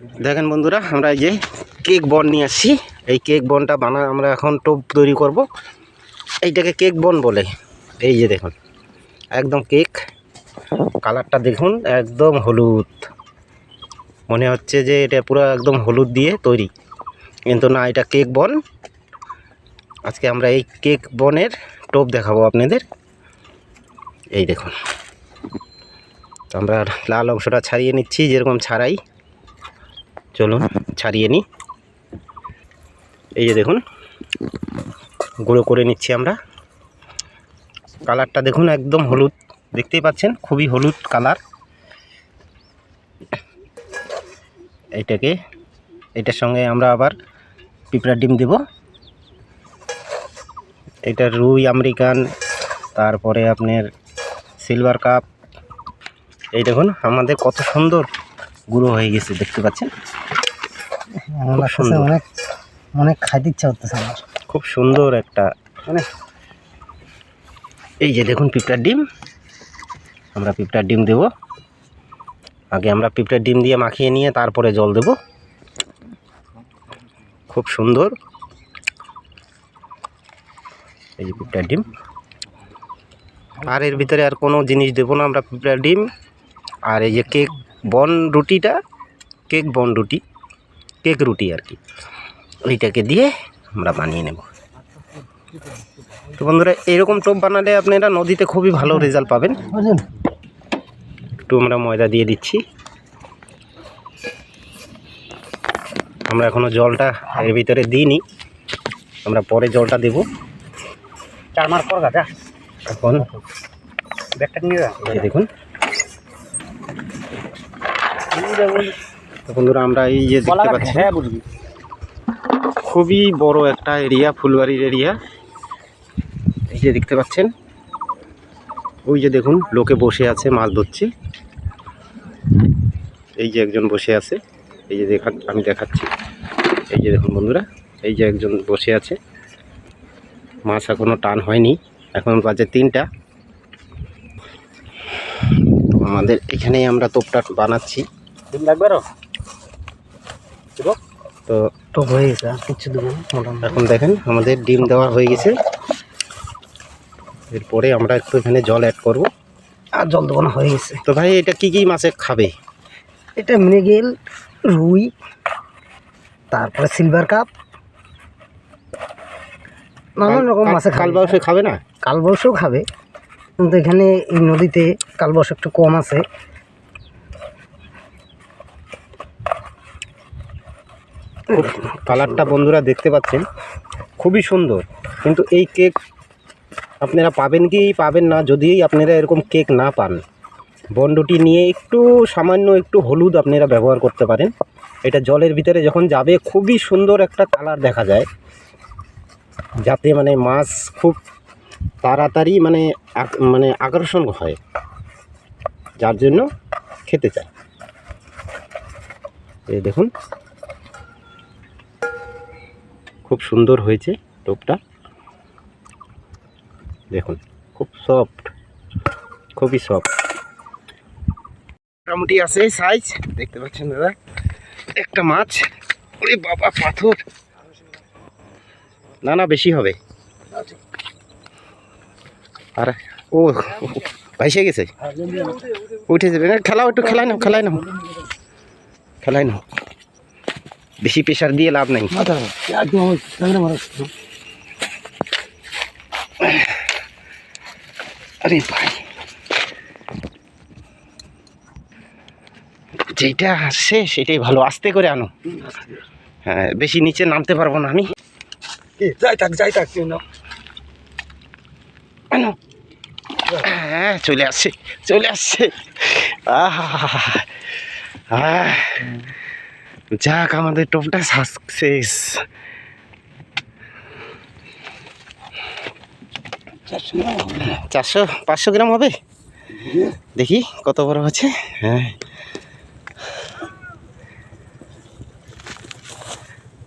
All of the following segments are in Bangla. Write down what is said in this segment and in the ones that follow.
দেখেন বন্ধুরা, আমরা এই যে কেক বন নিয়ে আসছি। এই কেক বনটা বানা, আমরা এখন টোপ তৈরি করব। এইটাকে কেক বন বলে। এই যে দেখুন, একদম কেক। কালারটা দেখুন, একদম হলুদ। মনে হচ্ছে যে এটা পুরো একদম হলুদ দিয়ে তৈরি। কিন্তু না, এটা কেক বন। আজকে আমরা এই কেক বনের টোপ দেখাবো আপনাদের। এই দেখুন। আমরা লাল অংশটা ছাড়িয়ে নিচ্ছি, যেরকম ছাড়াই। চলুন, ছাড়িয়ে নিই এই যে দেখুন, গুঁড়ো করে নিচ্ছি আমরা। কালারটা দেখুন, একদম হলুদ। দেখতেই পাচ্ছেন, খুবই হলুদ কালার। এইটাকে এটার সঙ্গে আমরা আবার পিঁপড়ার ডিম দেব। এটা রুই, আমেরিকান, তারপরে আপনার সিলভার কাপ। এই দেখুন, আমাদের কত সুন্দর গুঁড়ো হয়ে গেছে, দেখতে পাচ্ছেন? আমার কাছে অনেক অনেক খাইতে ইচ্ছা করতেছে আমার। খুব সুন্দর একটা মানে এই যে দেখুন পিঁপড়ার ডিম। আমরা পিঁপড়ার ডিম দেব। আগে আমরা পিঁপড়ার ডিম দিয়ে মাখিয়ে নিয়ে তারপরে জল দেব। খুব সুন্দর। এই যে পিঁপড়ার ডিম। আর এর ভিতরে আর কোনো জিনিস দেবো না আমরা পিঁপড়ার ডিম। আর এই যে কেক বন রুটিটা কেক বন রুটি। কেক রুটি আর কি। ওইটাকে দিয়ে আমরা বানিয়ে নেব। তো বন্ধুরা এরকম টোপ বানালে আপনারা নদীতে খুবই ভালো রেজাল্ট পাবেন। একটু আমরা ময়দা দিয়ে দিচ্ছি। আমরা এখনও জলটা এর ভিতরে দিইনি। আমরা পরে জলটা দেব। চার মাস পর গাছা এখন ব্যাগটা নিয়ে দেখুন। তো বন্ধুরা আমরা এই যে দেখতে পাচ্ছি হ্যাঁ খুবই বড় একটা এরিয়া ফুলবাড়ির এরিয়া। এই যে দেখতে পাচ্ছেন ওই যে দেখুন লোকে বসে আছে মাছ ধরছে। এই যে একজন বসে আছে এই যে দেখা আমি দেখাচ্ছি। এই যে দেখুন বন্ধুরা এই যে একজন বসে আছে। মাছ এখনও টান হয়নি এখন বাজে তিনটা। আমাদের এখানেই আমরা তোপটা বানাচ্ছি। ডিম লাগবে তো তো হয়ে গেছে আর কিচ্ছু দেবো মোটামুটি। এখন দেখেন আমাদের ডিম দেওয়া হয়ে গেছে। এরপরে আমরা একটু এখানে জল অ্যাড করব। আর জল দেবো না হয়ে গেছে। তো ভাই এটা কি কি মাছে খাবে? এটা মৃগেল রুই তারপরে সিলভার কাপ নানান রকম মাছে কাল খাবে খাবে না? কালবর্ষও খাবে। কিন্তু এখানে এই নদীতে কালবর্ষ একটু কম আছে। কালারটা বন্ধুরা দেখতে পাচ্ছেন, খুবই সুন্দর। কিন্তু এই কেক আপনারা পাবেন কি, পাবেন না যদি আপনারা এরকম কেক না পান। বন্ডটি নিয়ে একটু সামান্য একটু হলুদ আপনারা ব্যবহার করতে পারেন। এটা জলের ভিতরে যখন যাবে, খুবই সুন্দর একটা কালার দেখা যায়। যাতে মানে মাছ খুব তাড়াতাড়ি মানে মানে আকর্ষণ হয়। যার জন্য খেতে চায়। এই দেখুন। খুব সুন্দর হয়েছে টোপটা। দেখুন, খুব সফট খুবই সফট মোটামুটি আছে সাইজ দেখতে পাচ্ছেন দাদা? একটা মাছ, ওরে বাবা, পাথর। না না, বেশি হবে। আর, ও, ভাইসে গেছে? উঠে যাবে খেলাও একটু খেলায় নাও খেলায় নাও। খেলায় নাও। বেশি প্রেশার দিয়ে লাভ নাই। আরে ভাই। যেইটা আসছে সেটাই ভালো। আস্তে করে আনো। হ্যাঁ বেশি নিচে নামতে পারব না আমি। যাই থাক যাই থাক আনো। হ্যাঁ চলে আসছে চলে আসছে। আহা আহ। যাক আমাদের টোপটা সাকসেস চারশো পাঁচশো গ্রাম হবে? দেখি কত বড় হচ্ছে। হ্যাঁ।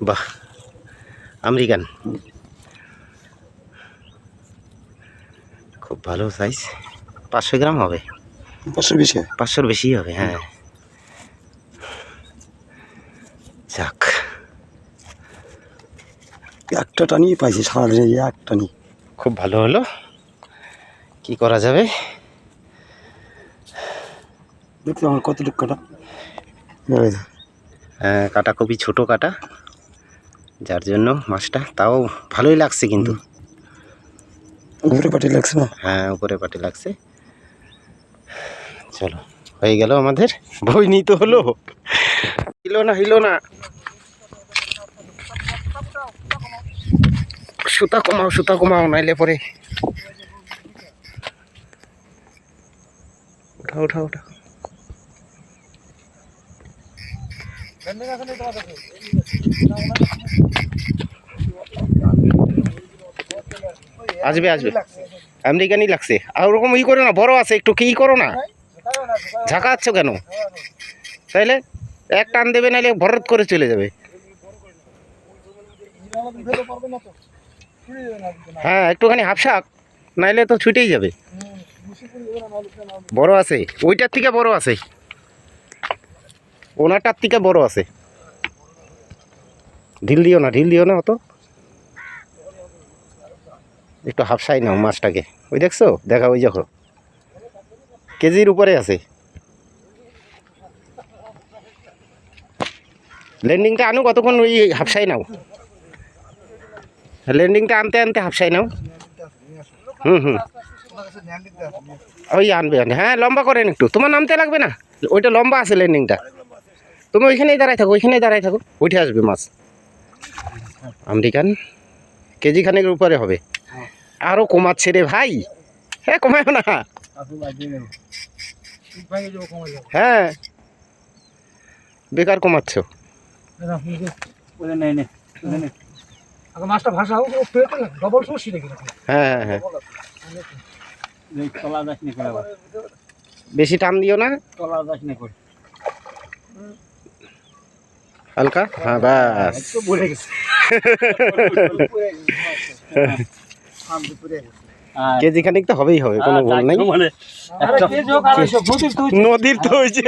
বাহ আমেরিকান। খুব ভালো সাইজ পাঁচশো গ্রাম হবে। পাঁচশো বেশি? পাঁচশোর বেশি হবে হ্যাঁ। যাক। একটা টানি পাইছি সারাদিনে এক টানি। খুব ভালো হলো। কি করা যাবে? দেখতে আমার কতটুকু কাটা। হ্যাঁ কাটা খুবই ছোট কাটা। যার জন্য মাছটা তাও ভালোই লাগছে কিন্তু। উপরে পাটি লাগছে না? হ্যাঁ উপরে পাটি লাগছে। চলো হয়ে গেল আমাদের। বই নিতে হলো। হিলো না হিলো না সুতা কমাও সুতা কমাও, নাইলে পরে। উঠা উঠা উঠা। আসবে আসবে। আমেরিকানই লাগছে। আর ওরকম ই করো না, বড় আছে, একটু কি করো না। ঝাঁকাচ্ছ কেন? তাইলে এক টান দেবে নাহলে ভরত করে চলে যাবে। হ্যাঁ একটুখানি হাফশাক নাইলে তো ছুটেই যাবে। বড় আছে, ওইটার থেকে বড় আছে। ওনারটার থেকে বড় আছে। ঢিল দিও না, ঢিল দিও না অত। একটু হাফসাই নাও মাছটাকে। ওই দেখছ? দেখা, ওই যখন কেজির উপরে আছে। ল্যান্ডিংটা আনো, কতক্ষণ ওই হাফসাই নাও। ল্যান্ডিংটা আনতে আনতে হাফসাই নাও। হুম হুম। ওই আনবে আনবে। হ্যাঁ লম্বা করেন একটু। তোমার নামতে লাগবে না? ওইটা লম্বা আছে ল্যান্ডিংটা তুমি ওইখানেই দাঁড়াই থাকো, ওইখানেই দাঁড়াই থাকো। উঠে আসবে মাছ। আমেরিকান। কেজি খানেকের উপরে হবে। আরও কমাচ্ছে রে ভাই। হ্যাঁ কমায় না। হ্যাঁ। বেকার কমাচ্ছ। মাছটা ভাষা হোক ডবল সর্ষি রেখে হ্যাঁ হ্যাঁ হ্যাঁ। বেশি টান দিও না। হালকা? হ্যাঁ বাস কেজি খানিক তো হবেই হবে কোনো বল নাই নদীর তো হয়েছে